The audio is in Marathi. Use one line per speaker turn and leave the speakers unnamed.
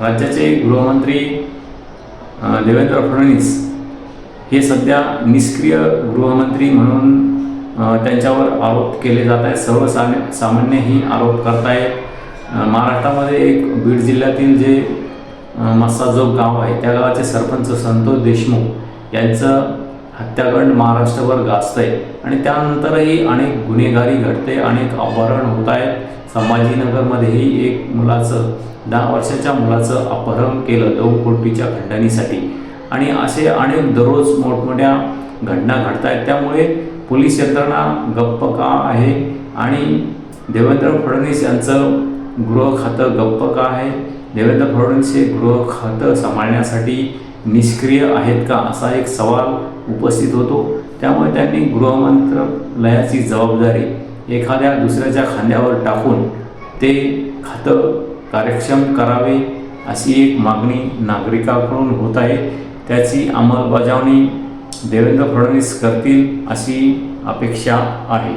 राज्याचे गृहमंत्री देवेंद्र फडणवीस हे सध्या निष्क्रिय गृहमंत्री म्हणून त्यांच्यावर आरोप केले जात आहेत. सर्वसामान्य सामान्यही आरोप करतायत. महाराष्ट्रामध्ये एक बीड जिल्ह्यातील जे मस्सा जो गाव आहे त्या गावाचे सरपंच संतोष देशमुख यांचं हत्याकांड महाराष्ट्रभर गाजतंय. आणि त्यानंतरही अनेक गुन्हेगारी घडते अनेक अपहरण होत आहेत. संभाजीनगरमध्येही एक मुलाचं दहा वर्षाच्या मुलाचं अपहरण केलं दोन कोटीच्या खंडणीसाठी. आणि असे अनेक दररोज मोठमोठ्या घटना घडत आहेत त्यामुळे पोलीस यंत्रणा गप्प का आहे? आणि देवेंद्र फडणवीस यांचं गृह खातं गप्प का आहे? देवेंद्र फडणवीस हे गृह खातं सांभाळण्यासाठी निष्क्रिय आहेत का? असा एक सवाल उपस्थित होतो. त्यामुळे त्यांनी गृहमंत्रालयाची जबाबदारी एखाद्या दुसऱ्याच्या खांद्यावर टाकून ते खातं कार्यक्षम करावे अशी एक मागणी नागरिकांकडून होत आहे. त्याची अंमलबजावणी देवेंद्र फडणवीस करतील अशी अपेक्षा आहे.